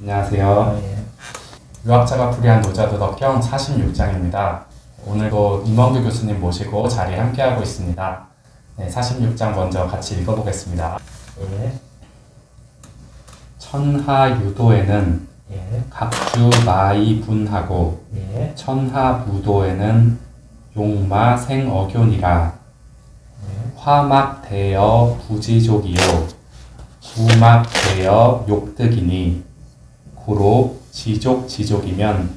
안녕하세요. 예. 유학자가 풀이한 노자도덕형 46장입니다. 오늘도 임원규 교수님 모시고 자리에 함께하고 있습니다. 네, 46장 먼저 같이 읽어보겠습니다. 예. 천하 유도에는 예. 각주 마이 분하고 예. 천하무도에는 용마 생어교니라 화막 대여 부지족이요 부막 대여 욕득이니 고로 지족 지족이면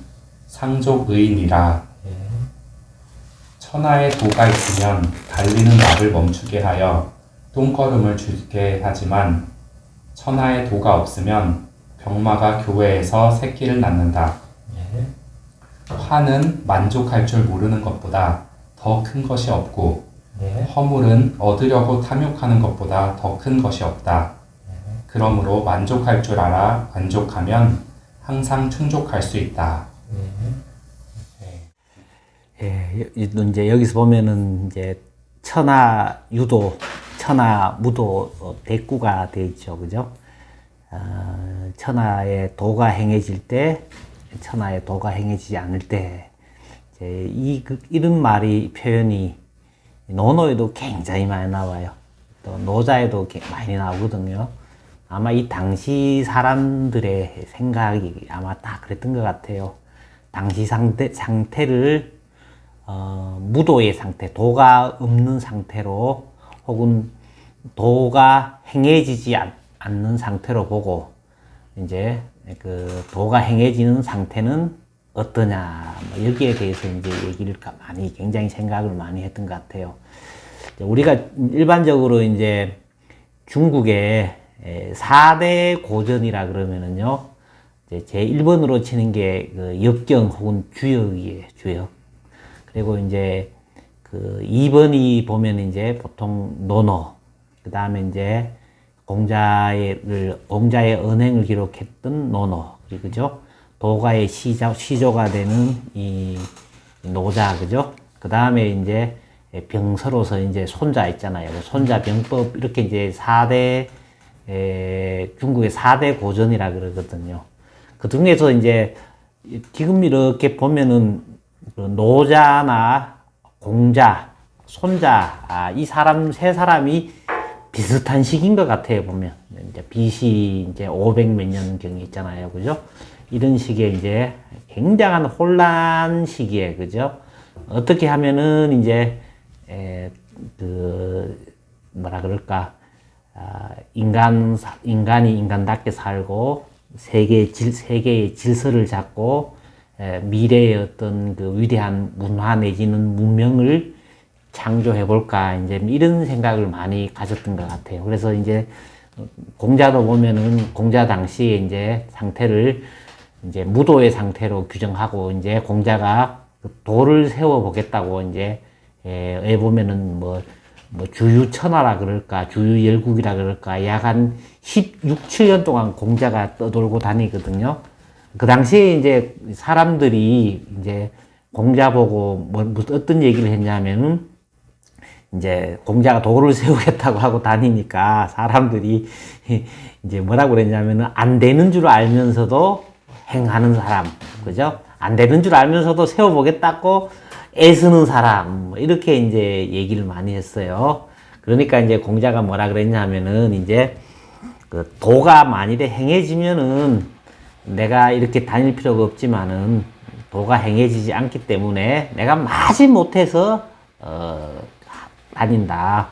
상족의니라 예. 천하에 도가 있으면 달리는 나를 멈추게 하여 똥걸음을 주게 하지만 천하에 도가 없으면 병마가 교회에서 새끼를 낳는다. 예. 화는 만족할 줄 모르는 것보다 더 큰 것이 없고 예. 허물은 얻으려고 탐욕하는 것보다 더 큰 것이 없다. 그러므로 만족할 줄 알아 만족하면 항상 충족할 수 있다. 예. 여- 이제 여기서 보면은 이제 천하 유도, 천하 무도 어, 대꾸가 돼 있죠, 그죠? 어, 천하의 도가 행해질 때, 천하의 도가 행해지지 않을 때, 이제 이 그- 이런 말이 표현이 노노에도 굉장히 많이 나와요. 또 노자에도 게- 많이 나오거든요. 아마 이 당시 사람들의 생각이 아마 다 그랬던 것 같아요. 당시 상태, 상태를 어, 무도의 상태, 도가 없는 상태로 혹은 도가 행해지지 않, 않는 상태로 보고 이제 그 도가 행해지는 상태는 어떠냐 뭐 여기에 대해서 이제 얘기를 가- 많이 굉장히 생각을 많이 했던 것 같아요. 우리가 일반적으로 이제 중국의 4대 고전이라 그러면은요, 제 1번으로 치는 게 그 역경 혹은 주역이에요, 주역. 그리고 이제 그 2번이 보면 이제 보통 논어, 그 다음에 이제 공자를, 공자의 언행을 기록했던 논어, 그죠? 도가의 시자, 시조가 되는 이 노자, 그죠? 그 다음에 이제 병서로서 이제 손자 있잖아요. 그 손자 병법, 이렇게 이제 4대, 에, 중국의 4대 고전이라 그러거든요. 그 중에서 이제 지금 이렇게 보면은 그 노자나 공자, 손자, 아, 이 사람 세 사람이 비슷한 시기인 것 같아요, 보면. 이제 BC 이제 500몇 년경이 있잖아요, 그죠? 이런 시기에 이제 굉장한 혼란 시기에, 그죠? 어떻게 하면은 이제, 에, 그, 뭐라 그럴까, 아, 인간, 사- 인간이 인간답게 살고, 세계의 질, 세계의 질서를 잡고, 에, 미래의 어떤 그 위대한 문화 내지는 문명을 창조해 볼까 이제 이런 생각을 많이 가졌던 것 같아요. 그래서 이제 공자도 보면은 공자 당시에 이제 상태를 이제 무도의 상태로 규정하고 이제 공자가 그 도를 세워 보겠다고 이제 에, 에 보면은 뭐, 뭐 주유천하라 그럴까 주유열국이라 그럴까 약 한 16, 7년 동안 공자가 떠돌고 다니거든요. 그 당시에 이제 사람들이 이제 공자 보고 뭐 무슨 어떤 얘기를 했냐면은 이제 공자가 도를 세우겠다고 하고 다니니까 사람들이 이제 뭐라고 그랬냐면은 안 되는 줄 알면서도 행하는 사람, 그죠? 안 되는 줄 알면서도 세워보겠다고 애쓰는 사람, 뭐 이렇게 이제 얘기를 많이 했어요. 그러니까 이제 공자가 뭐라 그랬냐면은 이제 그 도가 만일에 행해지면은 내가 이렇게 다닐 필요가 없지만은 도가 행해지지 않기 때문에 내가 마지 못해서 어, 다닌다.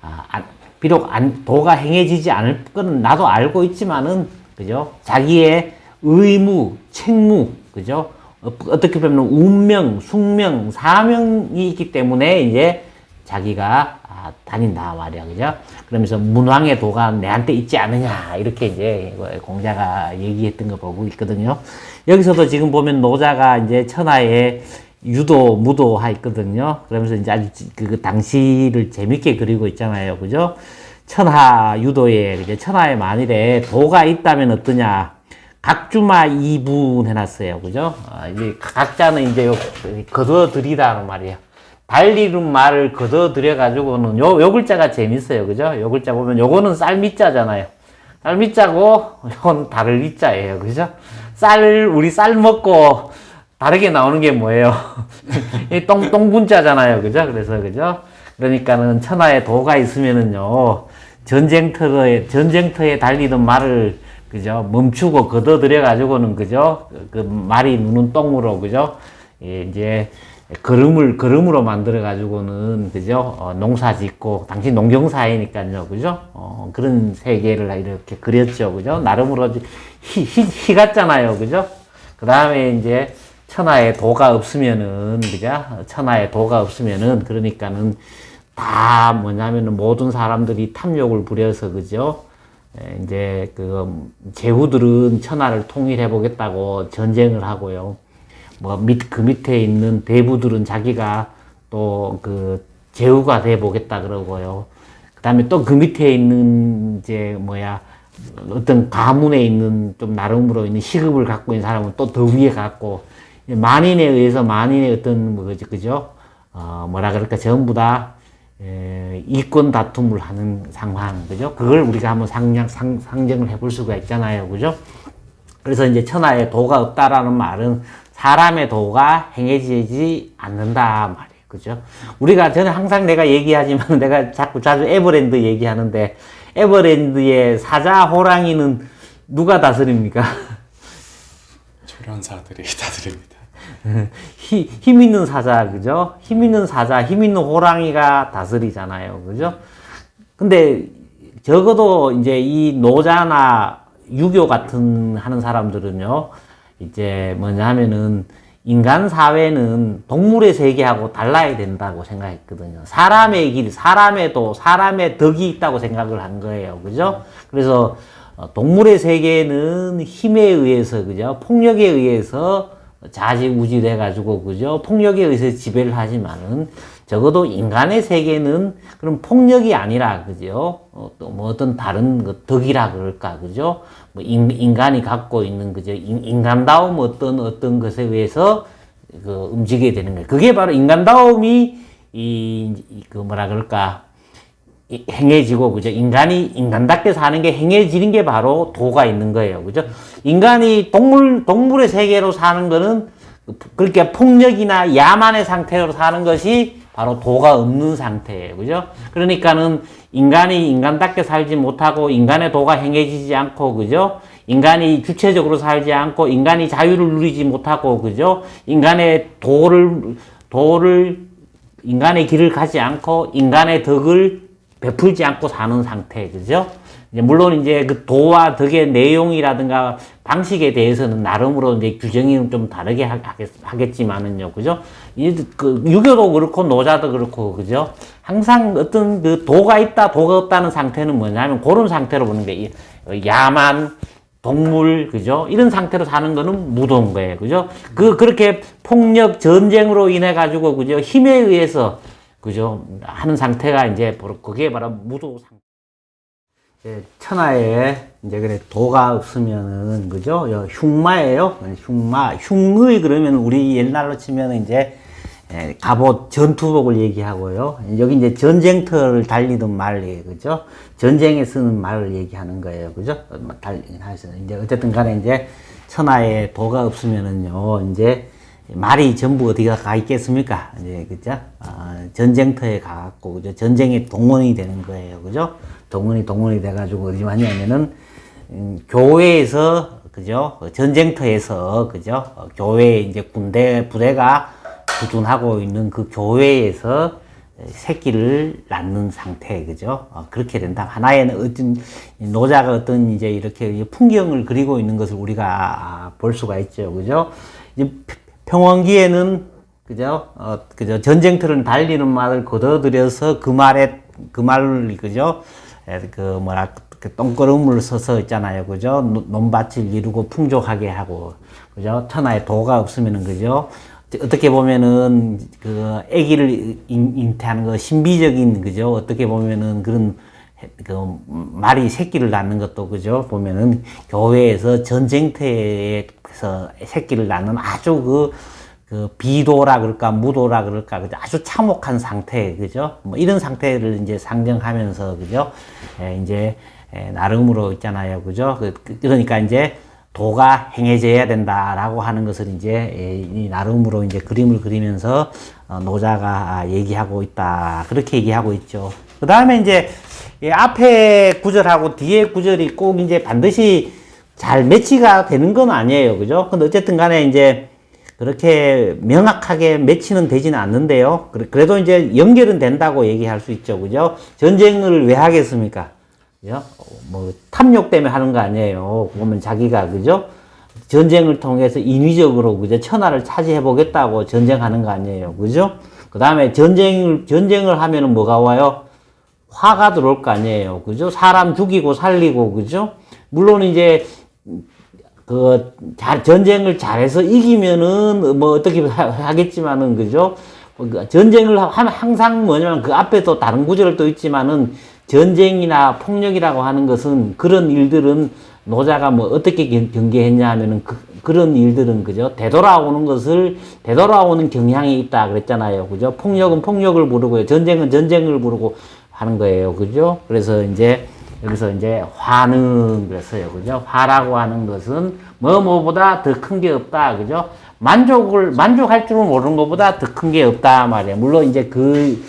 아, 안- 비록 안, 도가 행해지지 않을 거는 나도 알고 있지만은 그죠? 자기의 의무, 책무, 그죠? 어, 어떻게 보면 운명, 숙명, 사명이 있기 때문에 이제 자기가 아, 다닌다 말이야, 그죠? 그러면서 문왕의 도가 내한테 있지 않느냐 이렇게 이제 공자가 얘기했던 거 보고 있거든요. 여기서도 지금 보면 노자가 이제 천하에 유도, 무도하 있거든요. 그러면서 이제 아주 지- 그, 그 당시를 재밌게 그리고 있잖아요, 그죠? 천하 유도에 그죠? 천하에 만일에 도가 있다면 어떠냐? 각주마 이분 해놨어요. 그죠? 아, 이제 각자는 이제 요, 거둬들이라는 말이에요. 달리는 말을 거둬들여가지고는 요, 요 글자가 재밌어요. 그죠? 요 글자 보면 요거는 쌀미자잖아요. 쌀미자고 이건 다를 미자예요. 그죠? 쌀 우리 쌀 먹고 다르게 나오는 게 뭐예요? 이 똥, 똥분자잖아요. 그죠? 그래서, 그죠? 그러니까는 천하에 도가 있으면은요, 전쟁터에, 전쟁터에 달리던 말을, 그죠? 멈추고 걷어들여 가지고는, 그죠? 그, 그 말이 누는 똥으로, 그죠? 예, 이제, 걸음을, 걸음으로 만들어 가지고는, 그죠? 어, 농사 짓고, 당신 농경사회니까요. 그죠? 어, 그런 세계를 이렇게 그렸죠. 그죠? 나름으로 희, 희, 희 같잖아요. 그죠? 그 다음에 이제 천하에 도가 없으면은 그죠? 천하에 도가 없으면은 그러니까는 다 뭐냐면은 모든 사람들이 탐욕을 부려서 그죠? 에, 이제 그 제후들은 천하를 통일해 보겠다고 전쟁을 하고요. 뭐 밑 그 밑에 있는 대부들은 자기가 또 그 제후가 돼 보겠다 그러고요. 그다음에 또 그 밑에 있는 이제 뭐야 어떤 가문에 있는 좀 나름으로 있는 시급을 갖고 있는 사람은 또 더 위에 갖고 만인에 의해서 만인의 어떤 뭐 그죠 어 뭐라 그럴까 전부 다 에, 이권 다툼을 하는 상황 그죠 그걸 우리가 한번 상냥 상, 상정을 해볼 수가 있잖아요 그죠 그래서 이제 천하에 도가 없다라는 말은 사람의 도가 행해지지 않는다 말이에요. 그죠? 우리가 저는 항상 내가 얘기하지만 내가 자꾸 자주 에버랜드 얘기하는데 에버랜드의 사자 호랑이는 누가 다스립니까? 조련사들이 다드립니다. 힘, 힘 있는 사자, 그죠? 힘 있는 사자, 힘 있는 호랑이가 다스리잖아요. 그죠? 근데 적어도 이제 이 노자나 유교 같은 하는 사람들은요, 이제 뭐냐 하면은 인간 사회는 동물의 세계하고 달라야 된다고 생각했거든요. 사람의 길, 사람에도 사람의 덕이 있다고 생각을 한 거예요. 그죠? 그래서 어, 동물의 세계는 힘에 의해서, 그죠? 폭력에 의해서 자지우지돼 가지고 그죠? 폭력에 의해서 지배를 하지만은 적어도 인간의 세계는 그런 폭력이 아니라 그죠? 어, 또뭐 어떤 다른 그 덕이라 그럴까 그죠? 뭐 인, 인간이 갖고 있는 그죠? 인, 인간다움 어떤 어떤 것에 의해서 그 움직이게 되는 거예요. 그게 바로 인간다움이 이 그 뭐라 그럴까? 이- 행해지고 그죠? 인간이 인간답게 사는 게 행해지는 게 바로 도가 있는 거예요. 그죠? 인간이 동물 동물의 세계로 사는 거는 그렇게 폭력이나 야만의 상태로 사는 것이 바로 도가 없는 상태예요. 그죠? 그러니까는 인간이 인간답게 살지 못하고 인간의 도가 행해지지 않고 그죠? 인간이 주체적으로 살지 않고 인간이 자유를 누리지 못하고 그죠? 인간의 도를 도를 인간의 길을 가지 않고 인간의 덕을 베풀지 않고 사는 상태, 그죠? 이제 물론 이제 그 도와 덕의 내용이라든가 방식에 대해서는 나름으로 이제 규정이 좀 다르게 하- 하겠, 하겠 지만은요, 그죠? 이 그 유교도 그렇고 노자도 그렇고, 그죠? 항상 어떤 그 도가 있다, 도가 없다는 상태는 뭐냐면 그런 상태로 보는 게 이- 야만, 동물, 그죠? 이런 상태로 사는 거는 무도인 거예요. 그죠? 그, 그렇게 폭력, 전쟁으로 인해 가지고, 그죠? 힘에 의해서, 그죠? 하는 상태가 이제, 바로 그게 바로 무도 상태. 이제 천하에 이제 그래 도가 없으면은 그죠? 여 흉마예요. 흉마. 흉의 그러면 우리 옛날로 치면 이제 예, 갑옷 전투복을 얘기하고요. 여기 이제 전쟁터를 달리던 말이에요. 그죠? 전쟁에 쓰는 말을 얘기하는 거예요. 그죠? 달, 하여서 이제 어쨌든 간에 이제 천하에 도가 없으면은요. 이제 말이 전부 어디가 가 있겠습니까? 이제 그죠? 아, 전쟁터에 가갖고 그죠? 전쟁에 동원이 되는 거예요. 그죠? 동원이 동원이 돼가지고 어디 왔냐면은 음, 교회에서 그죠? 전쟁터에서 그죠? 어, 교회 이제 군대 부대가 부둔하고 있는 그 교회에서 새끼를 낳는 상태, 그죠? 어, 그렇게 된다. 하나의 어떤 노자가 어떤 이제 이렇게 풍경을 그리고 있는 것을 우리가 아, 볼 수가 있죠, 그죠? 이제 평원기에는 그죠? 어, 그죠? 전쟁터를 달리는 말을 걷어들여서 그 말에 그 말을 그죠? 에, 그 뭐라 그 똥걸음을 서서 있잖아요, 그죠? 노- 논밭을 이루고 풍족하게 하고, 그죠? 천하에 도가 없으면은 그죠? 어떻게 보면은 그 아기를 인- 잉태하는 거 신비적인 그죠? 어떻게 보면은 그런 해- 그 말이 새끼를 낳는 것도 그죠? 보면은 교회에서 전쟁터에 서 새끼를 낳는 아주 그, 그 비도라 그럴까 무도라 그럴까 그죠? 아주 참혹한 상태 그죠? 뭐 이런 상태를 이제 상정하면서 그죠? 예, 이제 에, 나름으로 있잖아요. 그죠? 그, 그- 그러니까 이제 도가 행해져야 된다라고 하는 것을 이제 에, 이 나름으로 이제 그림을 그리면서 어, 노자가 얘기하고 있다. 그렇게 얘기하고 있죠. 그 다음에 이제 이 앞에 구절하고 뒤에 구절이 꼭 이제 반드시 잘 매치가 되는 건 아니에요. 그죠? 근데 어쨌든 간에 이제 그렇게 명확하게 매치는 되지는 않는데요. 그래- 그래도 이제 연결은 된다고 얘기할 수 있죠. 그죠? 전쟁을 왜 하겠습니까? 그죠? 어, 뭐 탐욕 때문에 하는 거 아니에요. 보면 자기가 그죠? 전쟁을 통해서 인위적으로 그죠? 천하를 차지해 보겠다고 전쟁하는 거 아니에요. 그죠? 그다음에 전쟁을 전쟁을 하면은 뭐가 와요? 화가 들어올 거 아니에요. 그죠? 사람 죽이고 살리고 그죠? 물론 이제 그, 잘, 전쟁을 잘해서 이기면은, 뭐, 어떻게 하- 하겠지만은, 그죠? 그 전쟁을 하면 항상 뭐냐면, 그 앞에 또 다른 구절을 또 있지만은, 전쟁이나 폭력이라고 하는 것은, 그런 일들은, 노자가 뭐, 어떻게 경- 경계했냐 하면은, 그, 그런 일들은, 그죠? 되돌아오는 것을, 되돌아오는 경향이 있다 그랬잖아요. 그죠? 폭력은 폭력을 부르고요. 전쟁은 전쟁을 부르고 하는 거예요. 그죠? 그래서 이제, 여기서 이제 화는 그랬어요. 그죠? 화라고 하는 것은 뭐 뭐보다 더 큰 게 없다. 그죠? 만족을 만족할 줄 모르는 것보다 더 큰 게 없다 말이에요. 물론 이제 그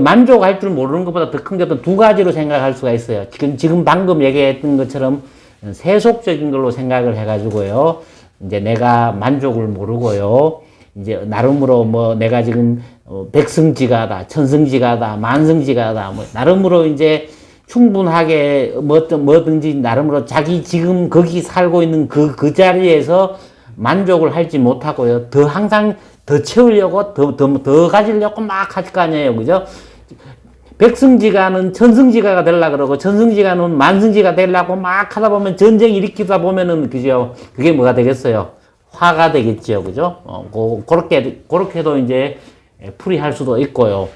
만족할 줄 모르는 것보다 더 큰 게 어떤 두 가지로 생각할 수가 있어요. 지금 지금 방금 얘기했던 것처럼 세속적인 걸로 생각을 해가지고요. 이제 내가 만족을 모르고요. 이제 나름으로 뭐 내가 지금 어, 백승지가다, 천승지가다, 만승지가다, 뭐 나름으로 이제 충분하게 뭐든 뭐든지 나름으로 자기 지금 거기 살고 있는 그그 자리에서 만족을 하지 못하고요. 더 항상 더 채우려고 더 더 더 가지려고 막 할 거 아니에요, 그죠? 백승지가는 천승지가가 되려 그러고 천승지가는 만승지가 되려고 막 하다 보면 전쟁 일으키다 보면은 그죠? 그게 뭐가 되겠어요? 화가 되겠죠, 그죠? 어, 고, 그렇게 그렇게도 이제 풀이할 수도 있고요.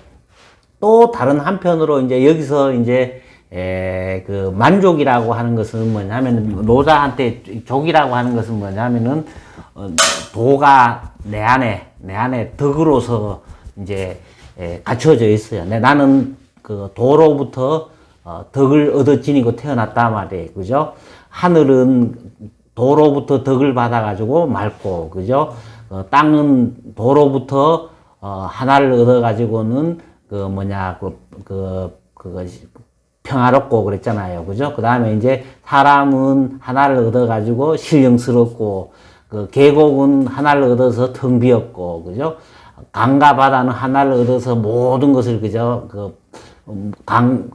또 다른 한편으로 이제 여기서 이제 에, 그 만족이라고 하는 것은 뭐냐면 노자한테 족이라고 하는 것은 뭐냐면은 어, 도가 내 안에 내 안에 덕으로서 이제 에, 갖춰져 있어요. 내 나는 그 도로부터 어, 덕을 얻어 지니고 태어났다 말이에요. 그죠? 하늘은 도로부터 덕을 받아가지고 맑고, 그죠? 어, 땅은 도로부터 어, 하나를 얻어가지고는 그 뭐냐, 그, 그, 그것이 평화롭고 그랬잖아요. 그죠? 그 다음에 이제 사람은 하나를 얻어가지고 신령스럽고, 그 계곡은 하나를 얻어서 텅 비었고, 그죠? 강과 바다는 하나를 얻어서 모든 것을 그죠? 그 음, 강,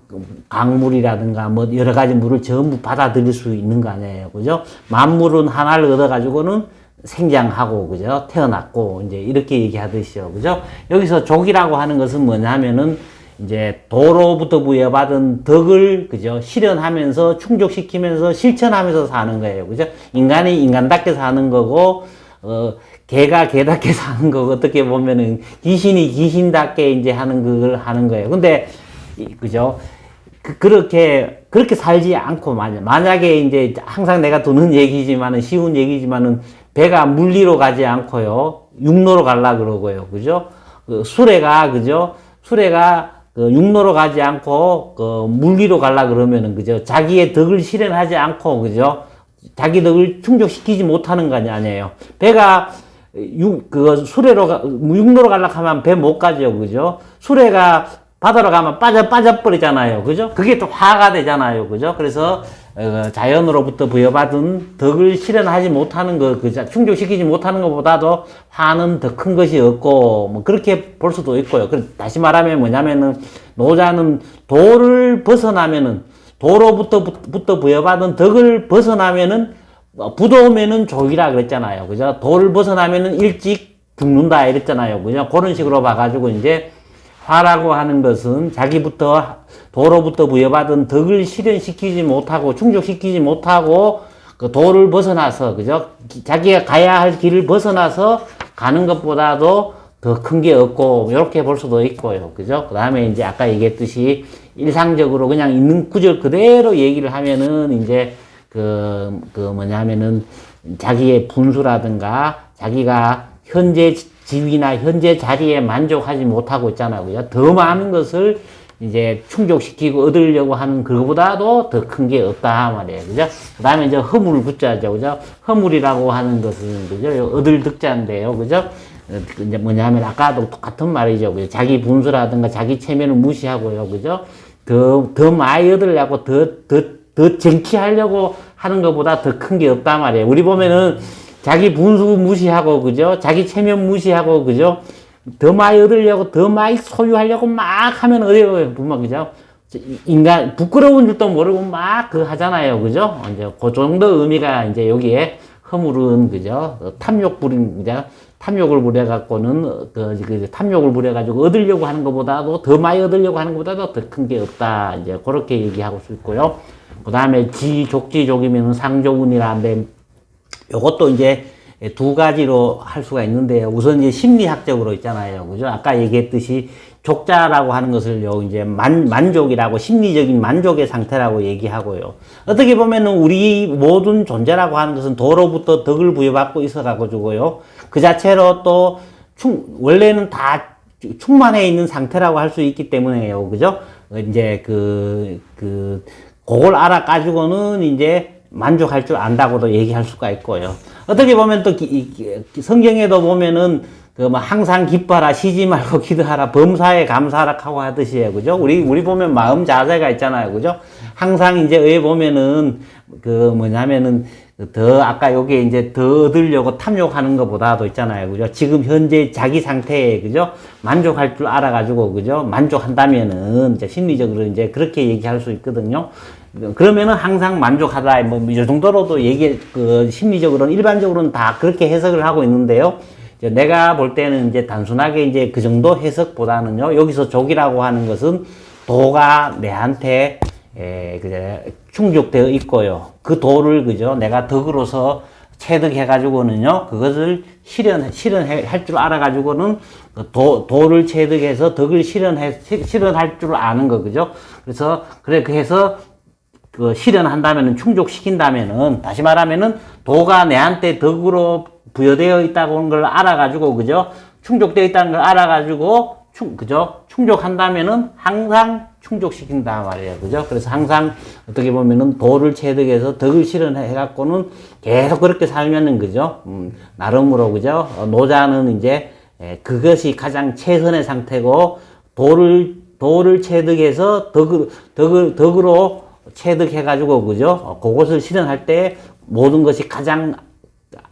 강물이라든가 뭐 여러 가지 물을 전부 받아들일 수 있는 거 아니에요. 그죠? 만물은 하나를 얻어가지고는 생장하고, 그죠? 태어났고, 이제 이렇게 얘기하듯이요. 그죠? 여기서 족이라고 하는 것은 뭐냐면은 이제 도로부터 부여받은 덕을, 그죠? 실현하면서 충족시키면서 실천하면서 사는 거예요. 그죠? 인간이 인간답게 사는 거고, 어, 개가 개답게 사는 거 어떻게 보면은 귀신이 귀신답게 이제 하는 그걸 하는 거예요. 근데 이- 그죠? 그, 그렇게 그렇게 살지 않고 만약 만약에 이제 항상 내가 두는 얘기지만은 쉬운 얘기지만은 배가 물리로 가지 않고요 육로로 갈라 그러고요, 그죠? 그 수레가 그죠? 수레가 그 육로로 가지 않고 그 물리로 갈라 그러면은 그죠? 자기의 덕을 실현하지 않고 그죠? 자기 덕을 충족시키지 못하는 거 아니에요. 배가 육, 그 수레로 가, 육로로 가려고 하면 배 못 가죠. 그죠? 수레가 바다로 가면 빠져, 빠져 버리잖아요. 그죠? 그게 또 화가 되잖아요. 그죠? 그래서, 어, 자연으로부터 부여받은 덕을 실현하지 못하는 거, 그, 충족시키지 못하는 것보다도 화는 더 큰 것이 없고, 뭐, 그렇게 볼 수도 있고요. 그 다시 말하면 뭐냐면은, 노자는 도를 벗어나면은, 도로부터 부터 부여받은 덕을 벗어나면은 어, 부도면은 족이라 그랬잖아요. 그죠? 도를 벗어나면은 일찍 죽는다 이랬잖아요. 그죠? 그런 식으로 봐가지고 이제 화라고 하는 것은 자기부터 도로부터 부여받은 덕을 실현시키지 못하고 충족시키지 못하고 그 도를 벗어나서 그죠? 기- 자기가 가야 할 길을 벗어나서 가는 것보다도 더 큰 게 없고 이렇게 볼 수도 있고요. 그죠? 그 다음에 이제 아까 얘기했듯이 일상적으로 그냥 있는 구절 그대로 얘기를 하면은 이제 그, 그 뭐냐면은 자기의 분수라든가 자기가 현재 지위나 현재 자리에 만족하지 못하고 있잖아요. 더 많은 것을 이제 충족시키고 얻으려고 하는 그거보다도 더 큰 게 없다 말이에요. 그죠? 그 다음에 이제 허물 붙자죠. 그죠? 허물이라고 하는 것은, 그죠? 얻을 득자인데요. 그죠? 어, 그 이제 뭐냐면 아까도 똑같은 말이죠. 그죠? 자기 분수라든가 자기 체면을 무시하고요. 그죠? 더, 더 많이 얻으려고 더, 더, 더 쟁취하려고 하는 것보다 더 큰 게 없단 말이에요. 우리 보면은 자기 분수 무시하고, 그죠? 자기 체면 무시하고, 그죠? 더 많이 얻으려고, 더 많이 소유하려고 막 하면 어디요? 보면, 그죠? 인간, 부끄러운 줄도 모르고 막 그 하잖아요. 그죠? 이제 그 정도 의미가 이제 여기에 허물은, 그죠? 어, 탐욕 부린, 그죠? 탐욕을 부려갖고는, 그, 그, 탐욕을 부려가지고 얻으려고 하는 것보다도, 더 많이 얻으려고 하는 것보다도 더 큰 게 없다. 이제 그렇게 얘기하고 수 있고요. 그 다음에 지 족지 족이면 상조운이라는데, 요것도 이제 두 가지로 할 수가 있는데요. 우선 이제 심리학적으로 있잖아요. 그죠? 아까 얘기했듯이 족자라고 하는 것을 요 이제 만, 만족이라고 심리적인 만족의 상태라고 얘기하고요. 어떻게 보면은 우리 모든 존재라고 하는 것은 도로부터 덕을 부여받고 있어가지고요. 그 자체로 또 충, 원래는 다 충만해 있는 상태라고 할 수 있기 때문에요. 그죠? 어, 이제 그, 그, 그걸 알아가지고는 이제 만족할 줄 안다고도 얘기할 수가 있고요. 어떻게 보면 또 기- 이- 기- 성경에도 보면은 그뭐 항상 기뻐하라 쉬지 말고 기도하라 범사에 감사하라 하고 하듯이요. 그죠? 우리 우리 보면 마음 자세가 있잖아요. 그죠? 항상 이제 왜 보면은 그 뭐냐면은 더 아까 여기에 이제 더 얻으려고 탐욕하는 것보다도 있잖아요. 그죠? 지금 현재 자기 상태에 그죠? 만족할 줄 알아 가지고 그죠? 만족한다면은 이제 심리적으로 이제 그렇게 얘기할 수 있거든요 그러면은 항상 만족하다 뭐이 정도로도 얘기 그 심리적으로는 일반적으로는 다 그렇게 해석을 하고 있는데요. 내가 볼 때는 이제 단순하게 이제 그 정도 해석보다는요. 여기서 족이라고 하는 것은 도가 내한테 에, 그제 충족되어 있고요. 그 도를 그죠 내가 덕으로서 체득해 가지고는요 그것을 실현 실현해 할줄 알아 가지고는 그 도, 도를 체득해서 덕을 실현해 시- 실현할 줄 아는 거 그죠 그래서 그래 그래서 그 실현한다면은 충족시킨다면은 다시 말하면은 도가 내한테 덕으로 부여되어 있다고 하는 걸 알아가지고 그죠? 충족되어 있다는 걸 알아가지고 충 그죠? 충족한다면은 항상 충족시킨다 말이에요. 그죠? 그래서 항상 어떻게 보면은 도를 체득해서 덕을 실현해 갖고는 계속 그렇게 살면은 그죠? 음, 나름으로 그죠? 어, 노자는 이제 에, 그것이 가장 최선의 상태고 도를 도를 체득해서 덕을 덕을 덕으로 체득해가지고 그죠? 어, 그것을 실현할 때 모든 것이 가장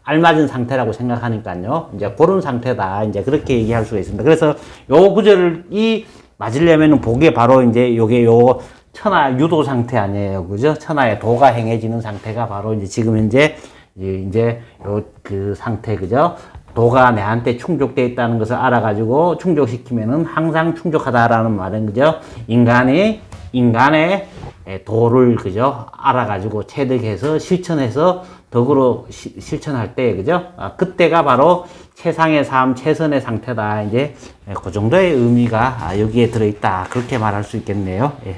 알맞은 상태라고 생각하니까요. 이제 그런 상태다. 이제 그렇게 얘기할 수가 있습니다. 그래서 요 구절을 이 맞으려면은 보게 바로 이제 요게 요 천하 유도 상태 아니에요. 그죠? 천하의 도가 행해지는 상태가 바로 이제 지금 현재 이제 요 그 상태 그죠? 도가 내한테 충족되어 있다는 것을 알아가지고 충족시키면은 항상 충족하다라는 말은 그죠? 인간이 인간의 에, 도를 그죠? 알아가지고 체득해서 실천해서 덕으로 시- 실천할 때 그죠? 아, 그때가 바로 최상의 삶 최선의 상태다. 이제 에, 그 정도의 의미가 아, 여기에 들어있다. 그렇게 말할 수 있겠네요. 예.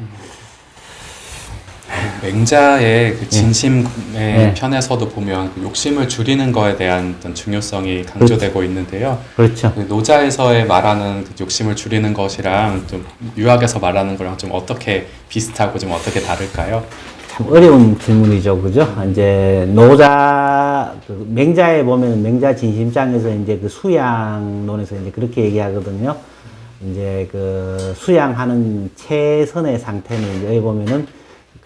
맹자의 그 진심의 네. 편에서도 보면 그 욕심을 줄이는 거에 대한 어떤 중요성이 강조되고 있는데요. 그렇죠 그 노자에서의 말하는 그 욕심을 줄이는 것이랑 좀 유학에서 말하는 거랑 좀 어떻게 비슷하고 좀 어떻게 다를까요? 참 어려운 질문이죠, 그죠? 이제 노자 그 맹자에 보면 맹자 진심장에서 이제 그 수양론에서 이제 그렇게 얘기하거든요. 이제 그 수양하는 최선의 상태는 여기 보면은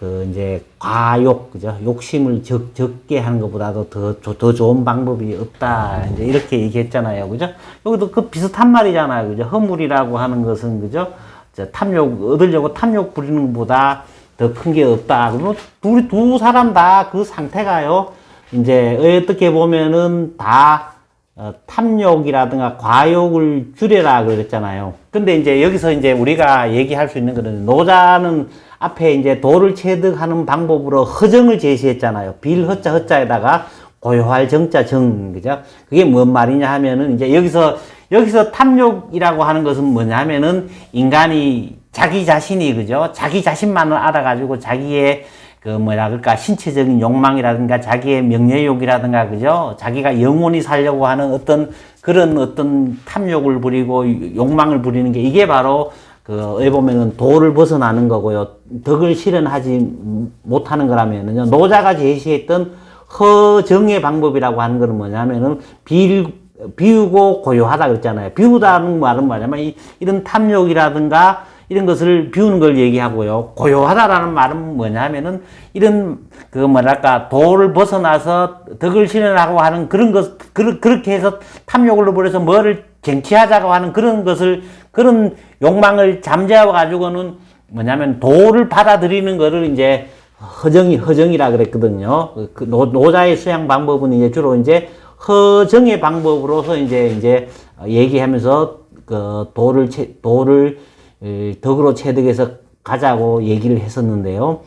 그 이제 과욕 그죠? 욕심을 적, 적게 하는 것보다도 더, 조- 더 좋은 방법이 없다. 이제 이렇게 얘기했잖아요, 그죠? 여기도 그 비슷한 말이잖아요, 그죠? 허물이라고 하는 것은 그죠? 저 탐욕 얻으려고 탐욕 부리는 것보다 더 큰 게 없다. 그러면 둘이 두 사람 다 그 상태가요. 이제 어떻게 보면은 다 어, 탐욕이라든가 과욕을 줄여라 그랬잖아요. 근데 이제 여기서 이제 우리가 얘기할 수 있는 거는 노자는 앞에 이제 도를 체득하는 방법으로 허정을 제시했잖아요. 빌 허자 허자에다가 고요할 정자 정 그죠? 그게 뭔 말이냐 하면은 이제 여기서 여기서 탐욕이라고 하는 것은 뭐냐 하면은 인간이 자기 자신이 그죠? 자기 자신만을 알아가지고 자기의 그 뭐라 그럴까 신체적인 욕망이라든가 자기의 명예욕이라든가 그죠? 자기가 영원히 살려고 하는 어떤 그런 어떤 탐욕을 부리고 욕망을 부리는 게 이게 바로 그 그, 어디 보면은 도를 벗어나는 거고요. 덕을 실현하지 못하는 거라면은요. 노자가 제시했던 허정의 방법이라고 하는 거는 뭐냐면은 비, 비우고 고요하다 그랬잖아요. 비우다는 말은 뭐냐면 이, 이런 탐욕이라든가 이런 것을 비우는 걸 얘기하고요. 고요하다라는 말은 뭐냐면은 이런 그 뭐랄까 도를 벗어나서 덕을 실현하고 하는 그런 것 그, 그렇게 해서 탐욕을 넣어버려서 뭐를 쟁취하자고 하는 그런 것을 그런 욕망을 잠재워 가지고는 뭐냐면 도를 받아들이는 거를 이제 허정이 허정이라 그랬거든요. 그 노, 노자의 수양 방법은 이제 주로 이제 허정의 방법으로서 이제 이제 얘기하면서 그 도를 채, 도를 에, 덕으로 체득해서 가자고 얘기를 했었는데요.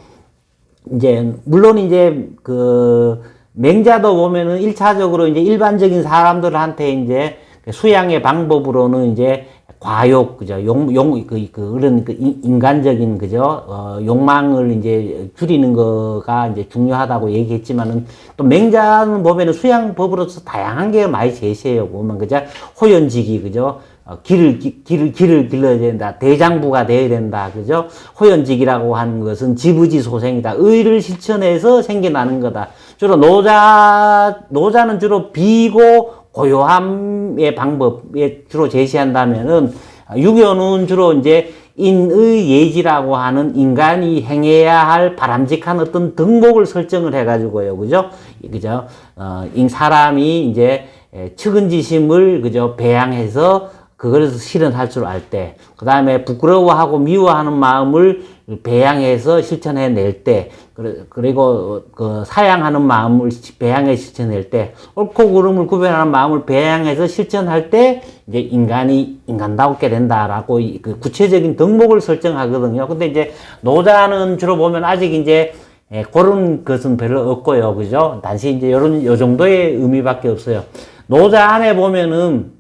이제 물론 이제 그 맹자도 보면은 일차적으로 이제 일반적인 사람들한테 이제 수양의 방법으로는 이제 과욕 그죠? 용 용 그 그 그런 그 인- 인간적인 그죠? 어 욕망을 이제 줄이는 거가 이제 중요하다고 얘기했지만은 또 맹자는 보면은 수양법으로서 다양한 게 많이 제시해요. 보면 그죠? 호연지기 그죠? 어, 길을 기- 길을 길을 길러야 된다. 대장부가 돼야 된다. 그죠? 호연직이라고 하는 것은 지부지 소생이다. 의를 실천해서 생겨나는 거다. 주로 노자 노자는 주로 비고 고요함의 방법에 주로 제시한다면은 유교는 주로 이제 인의 예지라고 하는 인간이 행해야 할 바람직한 어떤 덕목을 설정을 해가지고요, 그죠? 그죠? 어, 인 사람이 이제 에, 측은지심을 그죠 배양해서 그것을 실현할 줄 알 때, 그 다음에 부끄러워하고 미워하는 마음을 배양해서 실천해 낼 때, 그래- 그리고 그 사양하는 마음을 시- 배양해 실천할 때, 옳고 그름을 구별하는 마음을 배양해서 실천할 때, 이제 인간이 인간다웠게 된다라고 이- 그 구체적인 덕목을 설정하거든요. 근데 이제 노자는 주로 보면 아직 이제 예, 그런 것은 별로 없고요. 그죠? 단지 이제 요런, 요 정도의 의미밖에 없어요. 노자 안에 보면은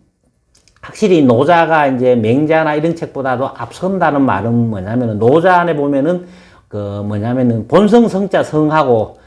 확실히 노자가 이제 맹자나 이런 책보다도 앞선다는 말은 뭐냐면은 노자 안에 보면은 그 뭐냐면은 본성 성자 성하고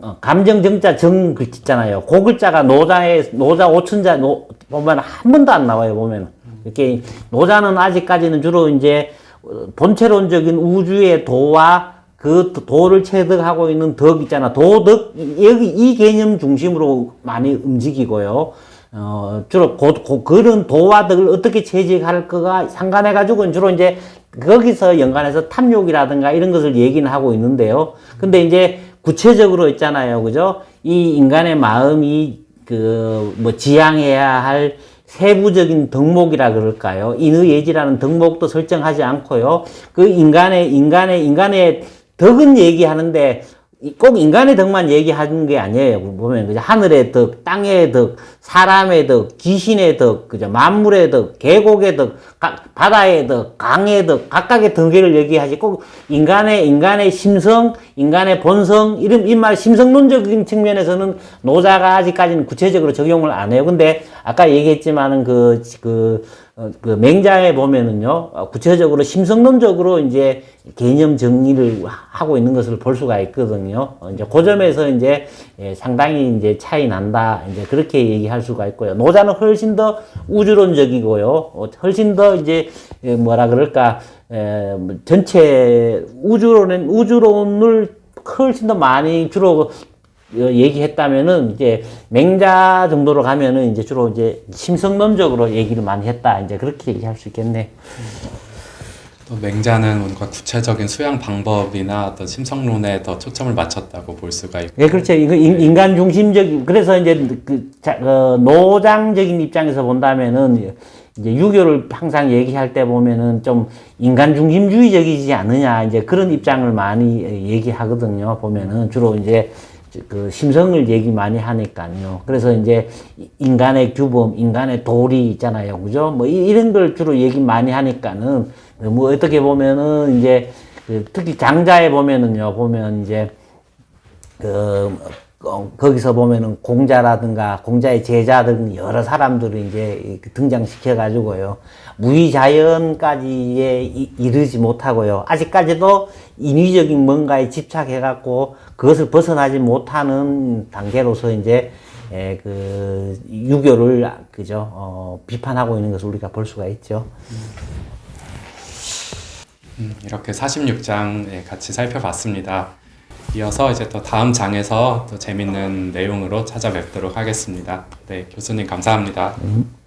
어, 감정 정자 정 글자잖아요. 그 글자가 노자의 노자 오천자 노, 보면 한 번도 안 나와요. 보면 이렇게 노자는 아직까지는 주로 이제 어, 본체론적인 우주의 도와 그 도를 체득하고 있는 덕 있잖아. 도덕 여기 이 개념 중심으로 많이 움직이고요. 어, 주로 고, 고, 그런 도와 덕을 어떻게 채직할 거가 상관해가지고 주로 이제 거기서 연관해서 탐욕이라든가 이런 것을 얘기는 하고 있는데요. 근데 이제 구체적으로 있잖아요. 그죠? 이 인간의 마음이 그 뭐 지향해야 할 세부적인 덕목이라 그럴까요? 인의 예지라는 덕목도 설정하지 않고요. 그 인간의 인간의 인간의 덕은 얘기하는데 이- 꼭 인간의 덕만 얘기하는 게 아니에요. 보면 그죠? 하늘의 덕, 땅의 덕, 사람의 덕, 귀신의 덕, 그죠? 만물의 덕, 계곡의 덕, 각- 바다의 덕, 강의 덕, 각각의 덕을 얘기하지 꼭 인간의 인간의 심성, 인간의 본성 이런 이말 심성론적인 측면에서는 노자가 아직까지는 구체적으로 적용을 안 해요. 근데 아까 얘기했지만은 그 그, 어, 그 맹자에 보면은요 어, 구체적으로 심성론적으로 이제 개념 정리를 하고 있는 것을 볼 수가 있거든요. 어, 이제 그 점에서 이제 예, 상당히 이제 차이 난다. 이제 그렇게 얘기할 수가 있고요. 노자는 훨씬 더 우주론적이고요. 어, 훨씬 더 이제 예, 뭐라 그럴까 에, 뭐 전체 우주론은 우주론을 훨씬 더 많이 주로 어, 얘기했다면은 이제 맹자 정도로 가면은 이제 주로 이제 심성론적으로 얘기를 많이 했다. 이제 그렇게 얘기할 수 있겠네. 또 맹자는 뭔가 구체적인 수양 방법이나 어떤 심성론에 더 초점을 맞췄다고 볼 수가 있고 예, 그렇죠. 이거 인- 인간 중심적 그래서 이제 그 자, 어, 노장적인 입장에서 본다면은 이제 유교를 항상 얘기할 때 보면은 좀 인간 중심주의적이지 않느냐 이제 그런 입장을 많이 얘기하거든요. 보면은 주로 이제 그 심성을 얘기 많이 하니까요. 그래서 이제 인간의 규범, 인간의 도리 있잖아요. 그죠? 뭐 이- 이런 걸 주로 얘기 많이 하니까는 뭐 어떻게 보면은 이제 그 특히 장자에 보면은요. 보면 이제 그 어, 거기서 보면은 공자라든가 공자의 제자들 여러 사람들을 이제 등장시켜 가지고요 무의자연까지에 이- 이르지 못하고요 아직까지도 인위적인 뭔가에 집착해 갖고 그것을 벗어나지 못하는 단계로서 이제 에, 그 유교를 그죠 어, 비판하고 있는 것을 우리가 볼 수가 있죠. 음, 이렇게 46장 같이 살펴봤습니다. 이어서 이제 또 다음 장에서 또 재밌는 내용으로 찾아뵙도록 하겠습니다. 네, 교수님 감사합니다. 음.